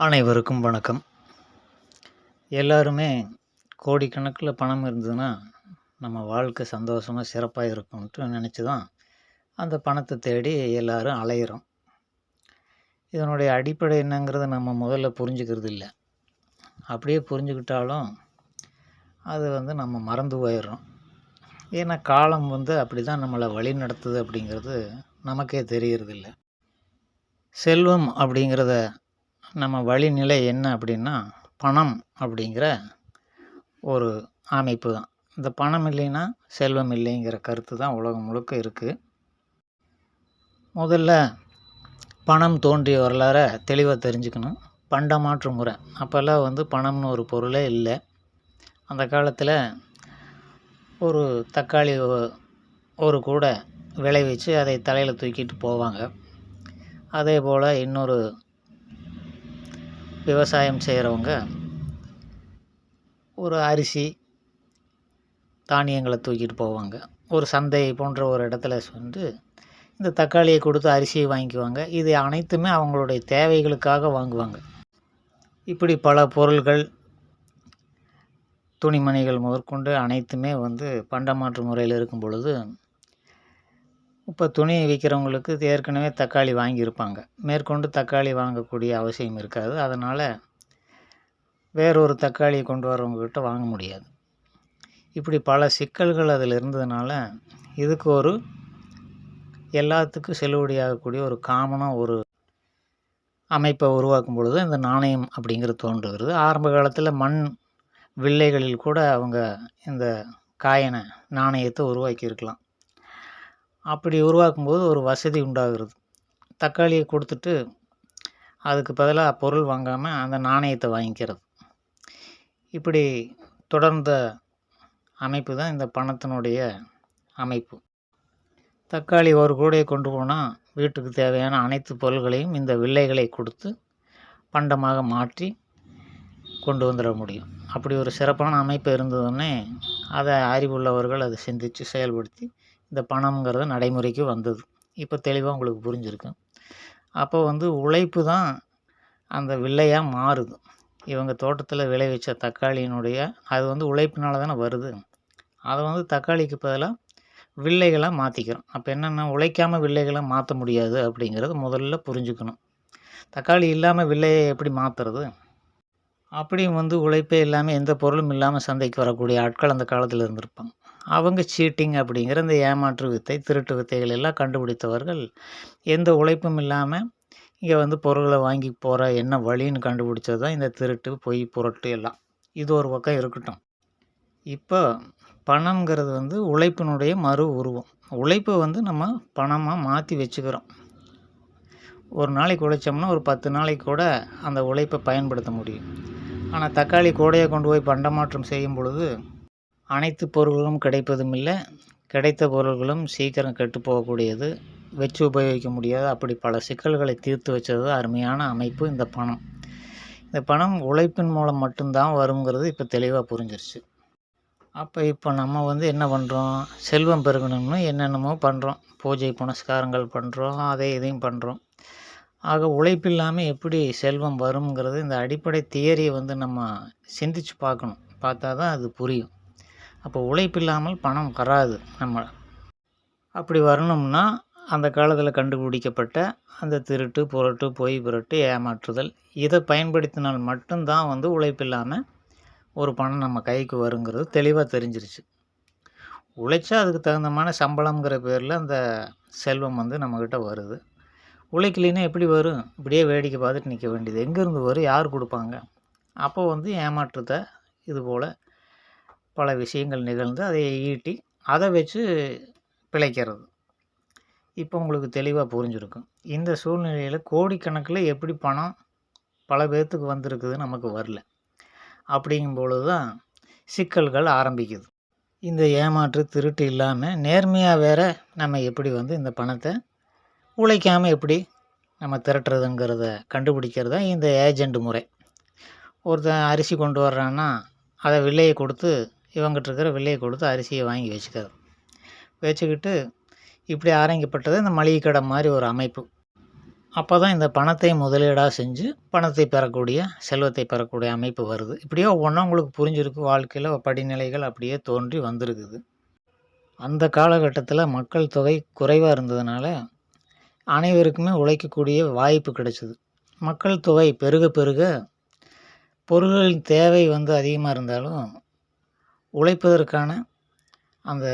அனைவருக்கும் வணக்கம். எல்லாருமே கோடிக்கணக்கில் பணம் இருந்ததுன்னா நம்ம வாழ்க்கை சந்தோஷமாக சிறப்பாக இருக்கும்ன்ட்டு நினச்சி தான் அந்த பணத்தை தேடி எல்லாரும் அலையிறோம். இதனுடைய அடிப்படை என்னங்கிறத நம்ம முதல்ல புரிஞ்சுக்கிறது இல்லை. அப்படியே புரிஞ்சுக்கிட்டாலும் அது வந்து நம்ம மறந்து போயிடுறோம். ஏன்னா காலம் வந்து அப்படி தான் நம்மளை வழி நடத்துது அப்படிங்கிறது நமக்கே தெரியறதில்ல. செல்வம் அப்படிங்கிறத நம்ம வழிநிலை என்ன அப்படின்னா பணம் அப்படிங்கிற ஒரு அமைப்பு தான். இந்த பணம் இல்லைன்னா செல்வம் இல்லைங்கிற கருத்து தான் உலகம் முழுக்க இருக்குது முதல்ல பணம் தோன்றிய வரலாறை தெளிவாக தெரிஞ்சுக்கணும். பண்டமாற்று முறை. அப்போல்லாம் வந்து பணம்னு ஒரு பொருளே இல்லை. அந்த காலத்தில் ஒரு தக்காளி ஒரு கூடை விளைவிச்சு அதை தலையில் தூக்கிட்டு போவாங்க. அதே போல் இன்னொரு விவசாயம் செய்கிறவங்க ஒரு அரிசி தானியங்களை தூக்கிட்டு போவாங்க. ஒரு சந்தை போன்ற ஒரு இடத்துல வந்து இந்த தக்காளியை கொடுத்து அரிசியை வாங்கிக்குவாங்க. இது அனைத்துமே அவங்களுடைய தேவைகளுக்காக வாங்குவாங்க. இப்படி பல பொருள்கள் துணிமணிகள் முதற்கொண்டு அனைத்துமே வந்து பண்டமாற்று முறையில் இருக்கும் பொழுது இப்போ துணி விற்கிறவங்களுக்கு ஏற்கனவே தக்காளி வாங்கியிருப்பாங்க. மேற்கொண்டு தக்காளி வாங்கக்கூடிய அவசியம் இருக்காது. அதனால் வேறொரு தக்காளியை கொண்டு வரவங்கக்கிட்ட வாங்க முடியாது. இப்படி பல சிக்கல்கள் அதில் இருந்ததுனால இதுக்கு ஒரு எல்லாத்துக்கும் செல்லுபடியாகக்கூடிய ஒரு காமனாக ஒரு அமைப்பை உருவாக்கும் பொழுது இந்த நாணயம் அப்படிங்கிறது தோன்றுகிறது ஆரம்ப காலத்தில் மண் வில்லைகளில் கூட அவங்க இந்த காயினை நாணயத்தை உருவாக்கியிருக்கலாம். அப்படி உருவாக்கும்போது ஒரு வசதி உண்டாகிறது. தக்காளியை கொடுத்துட்டு அதுக்கு பதிலாக பொருள் வாங்காமல் அந்த நாணயத்தை வாங்கிக்கிறது. இப்படி தொடர்ந்த அமைப்பு தான் இந்த பணத்தினுடைய அமைப்பு. தக்காளி ஒரு கூடையை கொண்டு போனால் வீட்டுக்கு தேவையான அனைத்து பொருள்களையும் இந்த வில்லைகளை கொடுத்து பண்டமாக மாற்றி கொண்டு வந்துட முடியும். அப்படி ஒரு சிறப்பான அமைப்பு இருந்ததுன்னே அதை அறிவுள்ளவர்கள் அதை சிந்தித்து செயல்படுத்தி இந்த பணம்ங்கிறது நடைமுறைக்கு வந்தது. இப்போ தெளிவாக உங்களுக்கு புரிஞ்சிருக்கு. அப்போ வந்து உழைப்பு தான் அந்த வில்லையாக மாறுது. இவங்க தோட்டத்தில் விளைவிச்ச தக்காளியினுடைய அது வந்து உழைப்பினால தானே வருது. அதை வந்து தக்காளிக்கு பதிலாக வில்லைகளாக மாற்றிக்கிறோம் அப்போ என்னென்னா உழைக்காமல் வில்லைகளை மாற்ற முடியாது அப்படிங்கிறது முதல்ல புரிஞ்சுக்கணும். தக்காளி இல்லாமல் வில்லையை எப்படி மாற்றுறது அப்படியும் வந்து உழைப்பே இல்லாமல் எந்த பொருளும் இல்லாமல் சந்தைக்கு வரக்கூடிய ஆட்கள் அந்த காலத்தில் இருந்திருப்பாங்க. அவங்க சீட்டிங் அப்படிங்கிற இந்த ஏமாற்று வித்தை திருட்டு வித்தைகள் எல்லாம் கண்டுபிடித்தவர்கள் எந்த உழைப்பும் இல்லாமல் இங்கே வந்து பொருளை வாங்கி போகிற என்ன வழின்னு கண்டுபிடிச்சது தான் இந்த திருட்டு பொய் புரட்டு எல்லாம். இது ஒரு பக்கம் இருக்கட்டும். இப்போ பணம்ங்கிறது வந்து உழைப்பினுடைய மறு உருவம். உழைப்பை வந்து நம்ம பணமாக மாற்றி வச்சுக்கிறோம். ஒரு நாளைக்கு உழைச்சோம்னா ஒரு பத்து நாளைக்கு கூட அந்த உழைப்பை பயன்படுத்த முடியும். ஆனால் தக்காளி கூடையை கொண்டு போய் பண்டமாற்றம் செய்யும் பொழுது அனைத்து பொருள்களும் கிடைப்பதும் இல்லை. கிடைத்த பொருள்களும் சீக்கிரம் கெட்டு போகக்கூடியது. வச்சு உபயோகிக்க முடியாது. அப்படி பல சிக்கல்களை தீர்த்து வச்சது அருமையான அமைப்பு இந்த பணம். இந்த பணம் உழைப்பின் மூலம் மட்டும்தான் வருங்கிறது இப்போ தெளிவாக புரிஞ்சிருச்சு. அப்போ இப்போ நம்ம வந்து என்ன பண்ணுறோம் செல்வம் பெருகணும்னு என்னென்னமோ பண்ணுறோம் பூஜை புனஸ்காரங்கள் பண்ணுறோம் அதை இதையும் பண்ணுறோம் ஆக உழைப்பில்லாமல் எப்படி செல்வம் வருங்கிறது இந்த அடிப்படை தியரியை வந்து நம்ம சிந்திச்சு பார்க்கணும். பார்த்தா தான் அது புரியும். அப்போ உழைப்பில்லாமல் பணம் வராது நம்ம. அப்படி வரணும்னா அந்த காலத்தில் கண்டுபிடிக்கப்பட்ட அந்த திருட்டு புரட்டு பொய் புரட்டு ஏமாற்றுதல் இதை பயன்படுத்தினால் மட்டும்தான் வந்து உழைப்பில்லாமல் ஒரு பணம் நம்ம கைக்கு வருங்கிறது தெளிவாக தெரிஞ்சிருச்சு. உழைச்சா அதுக்கு தகுந்தமான சம்பளம்ங்கிற பேரில் அந்த செல்வம் வந்து நம்மக்கிட்ட வருது. உழைக்கலைன்னா எப்படி வரும்? இப்படியே வேடிக்கை பார்த்துட்டு நிற்க வேண்டியது. எங்கேருந்து வரும்? யார் கொடுப்பாங்க? அப்போ வந்து ஏமாற்றத்தை இது போல் பல விஷயங்கள் நிகழ்ந்து அதை ஈட்டி அதை வச்சு பிழைக்கிறது. இப்போ உங்களுக்கு தெளிவாக புரிஞ்சிருக்கும். இந்த சூழ்நிலையில் கோடிக்கணக்கில் எப்படி பணம் பல பேர்த்துக்கு வந்திருக்குது நமக்கு வரல. அப்படிங்கும் பொழுது தான் சிக்கல்கள் ஆரம்பிக்குது. இந்த ஏமாற்று திருட்டு இல்லாமல் நேர்மையாக வேற நம்ம எப்படி வந்து இந்த பணத்தை உழைக்காமல் எப்படி நம்ம திரட்டுறதுங்கிறத கண்டுபிடிக்கிறது தான் இந்த ஏஜெண்ட் முறை. ஒருத்தன் அரிசி கொண்டு வர்றான்னா அதை வில்லையை கொடுத்து இவங்கிட்ட இருக்கிற வில்லையை கொடுத்து அரிசியை வாங்கி வச்சுக்கிறது. வச்சுக்கிட்டு இப்படி ஆரம்பிக்கப்பட்டது இந்த மளிகை கடை மாதிரி ஒரு அமைப்பு. அப்போ தான் இந்த பணத்தை முதலீடாக செஞ்சு பணத்தை பெறக்கூடிய செல்வத்தை பெறக்கூடிய அமைப்பு வருது. இப்படியோ ஒன்றா உங்களுக்கு புரிஞ்சிருக்கு வாழ்க்கையில் படிநிலைகள் அப்படியே தோன்றி வந்திருக்குது. அந்த காலகட்டத்தில் மக்கள் தொகை குறைவாக இருந்ததுனால அனைவருக்குமே உழைக்கக்கூடிய வாய்ப்பு கிடைச்சிது. மக்கள் தொகை பெருக பெருக பொருள்களின் தேவை வந்து அதிகமாக இருந்தாலும் உழைப்பதற்கான அந்த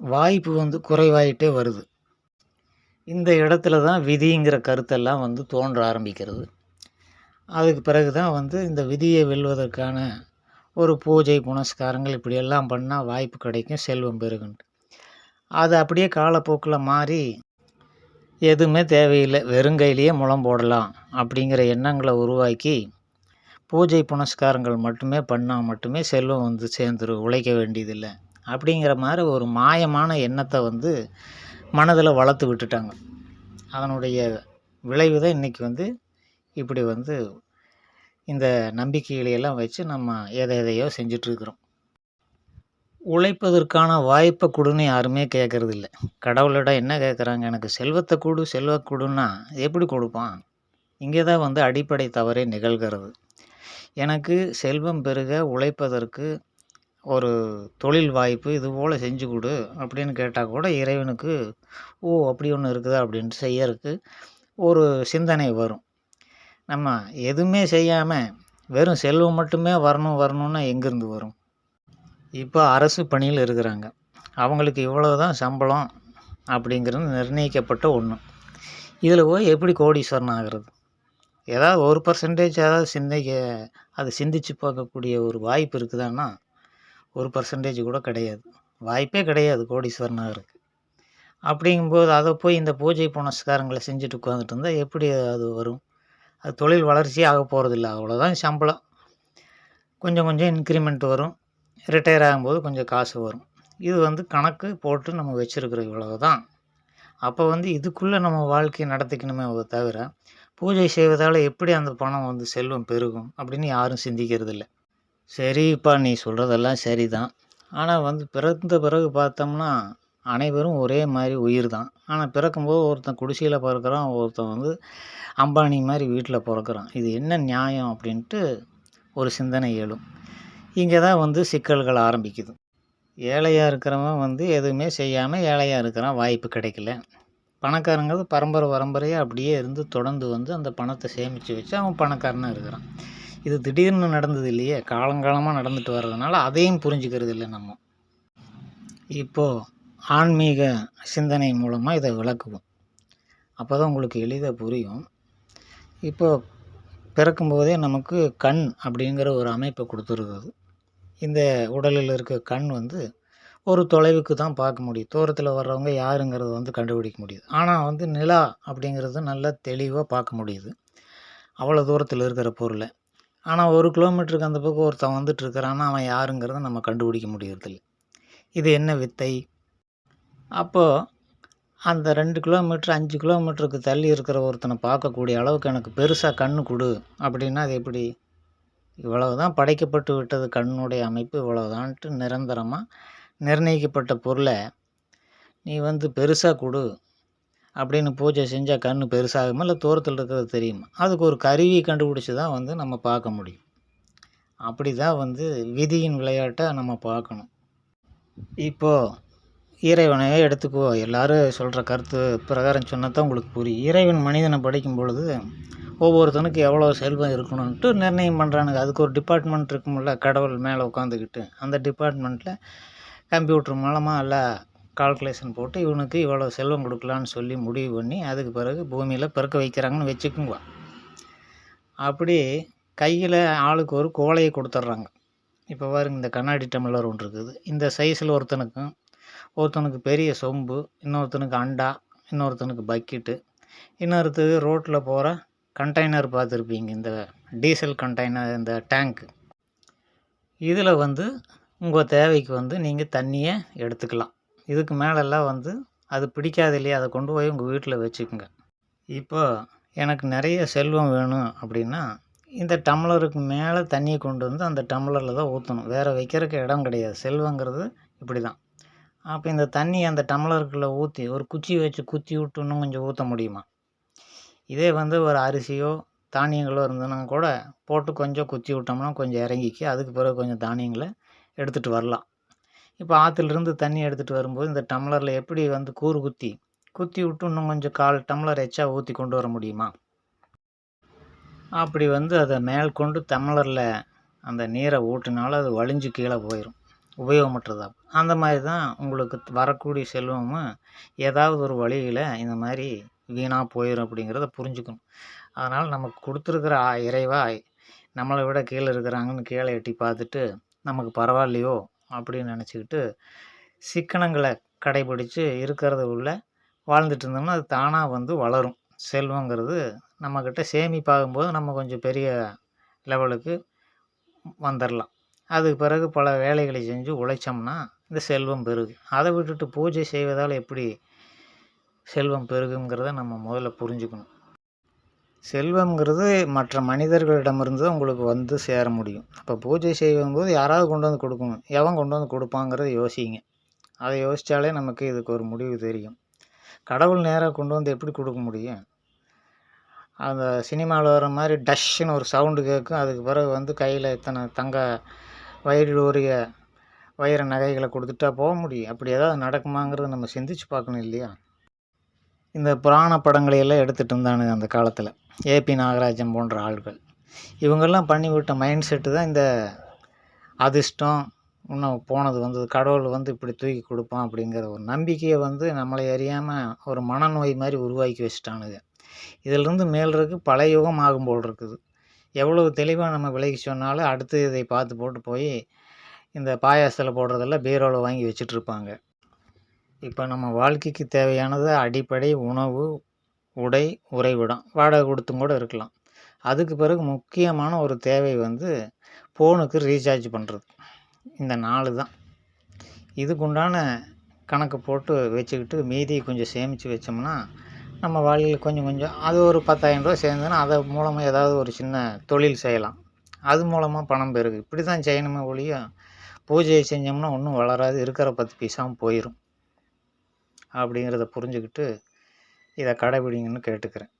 வாய்ப்பு வந்து குறைவாயிட்டே வருது. இந்த இடத்துல தான் விதிங்கிற கருத்தெல்லாம் வந்து தோன்ற ஆரம்பிக்கிறது. அதுக்கு பிறகு தான் வந்து இந்த விதியை வெல்வதற்கான ஒரு பூஜை புனஸ்காரங்கள் இப்படியெல்லாம் பண்ணால் வாய்ப்பு கிடைக்கும் செல்வம் பெருகுன்ட்டு அது அப்படியே காலப்போக்கில் மாறி எதுவுமே தேவையில்லை வெறுங்கையிலேயே முளம் போடலாம் அப்படிங்கிற எண்ணங்களை உருவாக்கி பூஜை புனஸ்காரங்கள் மட்டுமே பண்ணால் மட்டுமே செல்வம் வந்து சேர்ந்துரும் உழைக்க வேண்டியதில்லை. அப்படிங்கிற மாதிரி ஒரு மாயமான எண்ணத்தை வந்து மனதில் வளர்த்து விட்டுட்டாங்க. அதனுடைய விளைவு தான் இன்றைக்கி வந்து இப்படி வந்து இந்த நம்பிக்கைகளையெல்லாம் வச்சு நம்ம எதை எதையோ செஞ்சிட்ருக்குறோம். உழைப்பதற்கான வாய்ப்பை கொடுன்னு யாருமே கேட்குறதில்ல கடவுளிடம் என்ன கேட்குறாங்க எனக்கு செல்வத்தை கொடு செல்வ கொடுன்னா எப்படி கொடுப்பான்? இங்கே தான் வந்து அடிப்படை தவறே நிகழ்கிறது. எனக்கு செல்வம் பெருக உழைப்பதற்கு ஒரு தொழில் வாய்ப்பு இது போல் செஞ்சு கொடு அப்படின்னு கேட்டால் கூட இறைவனுக்கு ஓ அப்படி ஒன்று இருக்குதா? அப்படின்ட்டு செய்யறதுக்கு ஒரு சிந்தனை வரும். நம்ம எதுவுமே செய்யாமல் வெறும் செல்வம் மட்டுமே வரணும் வரணும்னா எங்கேருந்து வரும்? இப்போ அரசு பணியில் இருக்கிறாங்க. அவங்களுக்கு இவ்வளவு தான் சம்பளம் அப்படிங்கிறது நிர்ணயிக்கப்பட்ட ஒன்று இதில் போய் எப்படி கோடீஸ்வரன் ஆகிறது? ஏதாவது ஒரு பர்சன்டேஜ் ஏதாவது சிந்திக்க அது சிந்திச்சு பார்க்கக்கூடிய ஒரு வாய்ப்பு இருக்குதான்னா ஒரு பர்சன்டேஜ் கூட கிடையாது. வாய்ப்பே கிடையாது கோடீஸ்வரனாக இருக்குது அப்படிங்கும்போது அதை போய் இந்த பூஜை புனஸ்காரங்களை செஞ்சுட்டு உட்காந்துட்டு இருந்தால் எப்படி அது வரும்? அது தொழில் வளர்ச்சி ஆக போகிறதில்ல அவ்வளோதான் சம்பளம். கொஞ்சம் கொஞ்சம் இன்க்ரிமெண்ட் வரும். ரிட்டையர் ஆகும்போது கொஞ்சம் காசு வரும். இது வந்து கணக்கு போட்டு நம்ம வச்சுருக்கிற இவ்வளவு தான் அப்போ வந்து இதுக்குள்ளே நம்ம வாழ்க்கையை நடத்திக்கணுமே தவிர பூஜை செய்வதால் எப்படி அந்த பணம் வந்து செல்வம் பெருகும் அப்படின்னு யாரும் சிந்திக்கிறதில்ல. சரிப்பா நீ சொல்கிறதெல்லாம் சரி தான் ஆனால் வந்து பிறந்த பிறகு பார்த்தோம்னா அனைவரும் ஒரே மாதிரி உயிர் தான் ஆனால் பிறக்கும்போது ஒருத்தன் குடிசையில் பிறக்கிறான் ஒருத்தன் வந்து அம்பானி மாதிரி வீட்டில் பிறக்கிறான். இது என்ன நியாயம் அப்படின்ட்டு ஒரு சிந்தனை எழும். இங்கே தான் வந்து சிக்கல்கள் ஆரம்பிக்குது. ஏழையாக இருக்கிறவன் வந்து எதுவுமே செய்யாமல் ஏழையாக இருக்கிறான் வாய்ப்பு கிடைக்கல. பணக்காரங்கிறது பரம்பரை பரம்பரையாக அப்படியே இருந்து தொடர்ந்து வந்து அந்த பணத்தை சேமித்து வச்சு அவன் பணக்காரனாக இருக்கிறான். இது திடீர்னு நடந்தது இல்லையே? காலங்காலமாக நடந்துட்டு வர்றதுனால அதையும் புரிஞ்சுக்கிறது இல்லை நம்ம. இப்போது ஆன்மீக சிந்தனை மூலமாக இதை விளக்குவோம். அப்போ தான் உங்களுக்கு எளிதாக புரியும். இப்போது பிறக்கும்போதே நமக்கு கண் அப்படிங்கிற ஒரு அமைப்பை கொடுத்துருக்குது. இந்த உடலில் இருக்க கண் வந்து ஒரு தொலைவுக்கு தான் பார்க்க முடியும். தூரத்தில் வர்றவங்க யாருங்கிறது வந்து கண்டுபிடிக்க முடியுது. ஆனால் வந்து நிலா அப்படிங்கிறது நல்லா தெளிவாக பார்க்க முடியுது. அவ்வளோ தூரத்தில் இருக்கிற பொருளை. ஆனால் ஒரு கிலோமீட்டருக்கு அந்த பக்கம் ஒருத்தன் வந்துட்டு அவன் யாருங்கிறத நம்ம கண்டுபிடிக்க முடியறதில்ல. இது என்ன வித்தை? அப்போது அந்த ரெண்டு கிலோமீட்டர் அஞ்சு கிலோமீட்டருக்கு தள்ளி இருக்கிற ஒருத்தனை பார்க்கக்கூடிய அளவுக்கு எனக்கு பெருசாக கண்ணு கொடு அப்படின்னா அது எப்படி? இவ்வளவுதான் படைக்கப்பட்டு விட்டது கண்ணுடைய அமைப்பு இவ்வளவுதான்ட்டு நிரந்தரமாக நிர்ணயிக்கப்பட்ட பொருளை நீ வந்து பெருசாக கொடு அப்படின்னு பூஜை செஞ்சால் கண் பெருசாகுமா இல்லை தூரத்தில் இருக்கிறது தெரியுமா? அதுக்கு ஒரு கருவி கண்டுபிடிச்சி தான் வந்து நம்ம பார்க்க முடியும். அப்படி தான் வந்து விதியின் விளையாட்டை நம்ம பார்க்கணும். இப்போது இறைவனையே எடுத்துக்குவோ எல்லோரும் சொல்கிற கருத்து பிரகாரம் சொன்னால் தான் உங்களுக்கு புரியும். இறைவன் மனிதனை படிக்கும் பொழுது ஒவ்வொருத்தனுக்கு எவ்வளோ செல்வம் இருக்கணும்ன்ட்டு நிர்ணயம் பண்ணுறானுங்க அதுக்கு ஒரு டிபார்ட்மெண்ட் இருக்கும்ல கடவுள் மேலே உட்காந்துக்கிட்டு அந்த டிபார்ட்மெண்ட்டில் கம்ப்யூட்டர் மூலமாக எல்லாம் கால்குலேஷன் போட்டு இவனுக்கு இவ்வளோ செல்வம் கொடுக்கலான்னு சொல்லி முடிவு பண்ணி அதுக்கு பிறகு பூமியில் பிறக்க வைக்கிறாங்கன்னு வச்சுக்குங்க. அப்படி கையில் ஆளுக்கு ஒரு கோலையை கொடுத்துட்றாங்க. இப்போ பாருங்க இந்த கண்ணாடி டம்ளர் ஒன்று இருக்குது. இந்த சைஸில் ஒருத்தனுக்கும் ஒருத்தனுக்கு பெரிய சொம்பு இன்னொருத்தனுக்கு அண்டா இன்னொருத்தனுக்கு பக்கெட்டு இன்னொருத்தருக்கு ரோட்டில் போகிற கண்டெய்னர் பார்த்துருப்பீங்க இந்த டீசல் கண்டெய்னர் இந்த டேங்க்கு இதில் வந்து உங்கள் தேவைக்கு வந்து நீங்கள் தண்ணியை எடுத்துக்கலாம். இதுக்கு மேலெல்லாம் வந்து அது பிடிக்காது இல்லையா? அதை கொண்டு போய் உங்கள் வீட்டில் வச்சுக்கோங்க. இப்போ எனக்கு நிறைய செல்வம் வேணும் அப்படின்னா இந்த டம்ளருக்கு மேலே தண்ணியை கொண்டு வந்து அந்த டம்ளரில் தான் ஊற்றணும் வேறு வைக்கிறதுக்கு இடம் கிடையாது. செல்வங்கிறது இப்படி தான் அப்போ இந்த தண்ணி அந்த டம்ளருக்குள்ளே ஊற்றி ஒரு குச்சி வச்சு குத்தி விட்டு இன்னும் கொஞ்சம் ஊற்ற முடியுமா? இதே வந்து ஒரு அரிசியோ தானியங்களோ இருந்ததுன்னா கூட போட்டு கொஞ்சம் குத்தி விட்டோம்னா கொஞ்சம் இறங்கிக்கு. அதுக்கு பிறகு கொஞ்சம் தானியங்களை எடுத்துகிட்டு வரலாம். இப்போ ஆற்றுலேருந்து தண்ணி எடுத்துகிட்டு வரும்போது இந்த டம்ளரில் எப்படி வந்து கூறு குத்தி குத்தி விட்டு இன்னும் கொஞ்சம் கால் டம்ளர் எச்சா ஊற்றி கொண்டு வர முடியுமா? அப்படி வந்து அதை மேல் கொண்டு டம்ளரில் அந்த நீரை ஊட்டினாலும் அது வழிஞ்சு கீழே போயிடும் உபயோகமற்றதா. அந்த மாதிரி தான் உங்களுக்கு வரக்கூடிய செல்வமும் ஏதாவது ஒரு வழியில் இந்த மாதிரி வீணாக போயிடும் அப்படிங்கிறத புரிஞ்சுக்கணும். அதனால் நமக்கு கொடுத்துருக்குற ஆ- இறைவா நம்மளை விட கீழே இருக்கிறாங்கன்னு கீழே எட்டி பார்த்துட்டு நமக்கு பரவாயில்லையோ அப்படின்னு நினச்சிக்கிட்டு சிக்கனங்களை கடைபிடித்து இருக்கிறத உள்ள வாழ்ந்துட்டு இருந்தோம்னா அது தானாக வந்து வளரும். செல்வங்கிறது நம்மக்கிட்ட சேமிப்பாகும்போது நம்ம கொஞ்சம் பெரிய லெவலுக்கு வந்துடலாம் அதுக்கு பிறகு பல வேலைகளை செஞ்சு உழைச்சோம்னா இந்த செல்வம் பெருகு. அதை விட்டுட்டு பூஜை செய்வதால் எப்படி செல்வம் பெருகுங்கிறத நம்ம முதல்ல புரிஞ்சுக்கணும். செல்வம்ங்கிறது மற்ற மனிதர்களிடமிருந்து தான் உங்களுக்கு வந்து சேர முடியும். அப்போ பூஜை செய்யும்போது யாராவது கொண்டு வந்து கொடுக்கணும். எவன் கொண்டு வந்து கொடுப்பாங்கிறத யோசிங்க. அதை யோசித்தாலே நமக்கு இதுக்கு ஒரு முடிவு தெரியும். கடவுள் நேராக கொண்டு வந்து எப்படி கொடுக்க முடியும்? அந்த சினிமாவில் வர மாதிரி டஷ்ஷுன்னு ஒரு சவுண்டு கேட்கும். அதுக்கு பிறகு வந்து கையில் இத்தனை தங்க வயிறுடைய உரிய வைர நகைகளை கொடுத்துட்டா போக முடியும். அப்படி ஏதாவது நடக்குமாங்கிறத நம்ம சிந்திச்சு பார்க்கணும் இல்லையா? இந்த புராண படங்களை எல்லாம் எடுத்துகிட்டு இருந்தானுங்க அந்த காலத்தில். ஏபி நாகராஜன் போன்ற ஆள்கள். இவங்கெல்லாம் பண்ணிவிட்ட மைண்ட் செட்டு தான் இந்த அதிர்ஷ்டம். இன்னும் போனது வந்து கடவுள் வந்து இப்படி தூக்கி கொடுப்பான் அப்படிங்கிற ஒரு நம்பிக்கையை வந்து நம்மளை அறியாமல் ஒரு மனநோய் மாதிரி உருவாக்கி வச்சுட்டானுங்க. இதிலிருந்து மேல்றதுக்கு பல யுகம் ஆகும் போல் இருக்குது. எவ்வளவு தெளிவாக நம்ம விலகி சொன்னாலும் அடுத்து இதை பார்த்து போட்டு போய் இந்த பாயாசத்தில் போடுறதெல்லாம் பீரோவில் வாங்கி வச்சுட்ருப்பாங்க இப்போ நம்ம வாழ்க்கைக்கு தேவையானது அடிப்படை உணவு உடை உறைவிடம். வாடகை கொடுத்தும் கூட இருக்கலாம். அதுக்கு பிறகு முக்கியமான ஒரு தேவை வந்து ஃபோனுக்கு ரீசார்ஜ் பண்ணுறது இந்த நாலு தான். இதுக்குண்டான கணக்கு போட்டு வச்சுக்கிட்டு மீதியை கொஞ்சம் சேமித்து வச்சோம்னா நம்ம வாழ்க்கையில் கொஞ்சம் கொஞ்சம் அது ஒரு பத்தாயிரம் ரூபா சேர்ந்ததுன்னா அதை மூலமாக ஏதாவது ஒரு சின்ன தொழில் செய்யலாம். அது மூலமாக பணம் பெருகு. இப்படி தான் செய்யணுமே ஒழிய பூஜையை செஞ்சோம்னா ஒன்றும் வளராது. இருக்கிற பத்து பைசாவும் போயிடும் அப்படிங்கிறத புரிஞ்சுக்கிட்டு இதை கடைபிடிங்கன்னு கேட்டுக்கிறேன்.